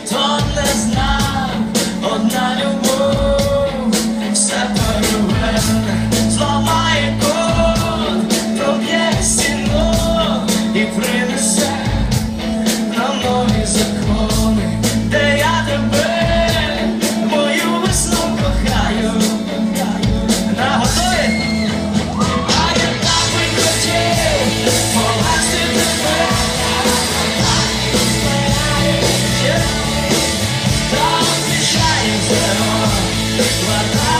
ніхто не знав, любов, все переверне, зламає код, проб'є стіно і принесе нам нові закони. But I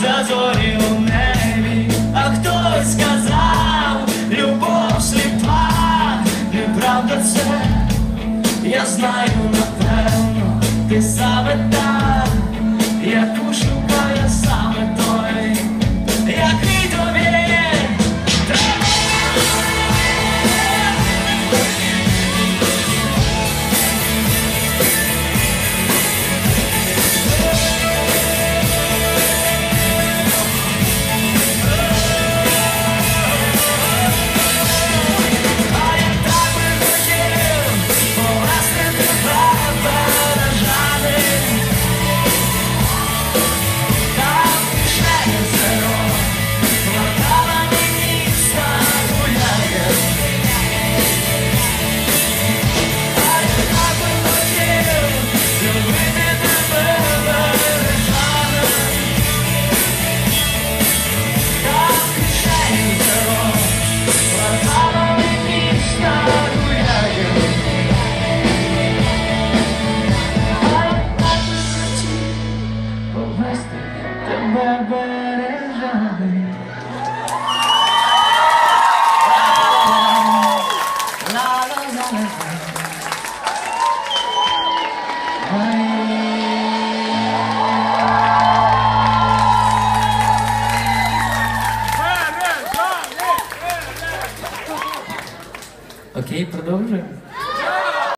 сонця у небі, а хтось сказав, любов сліпа, неправда це, я знаю напевно, ти саме так. Окей, продовжуємо.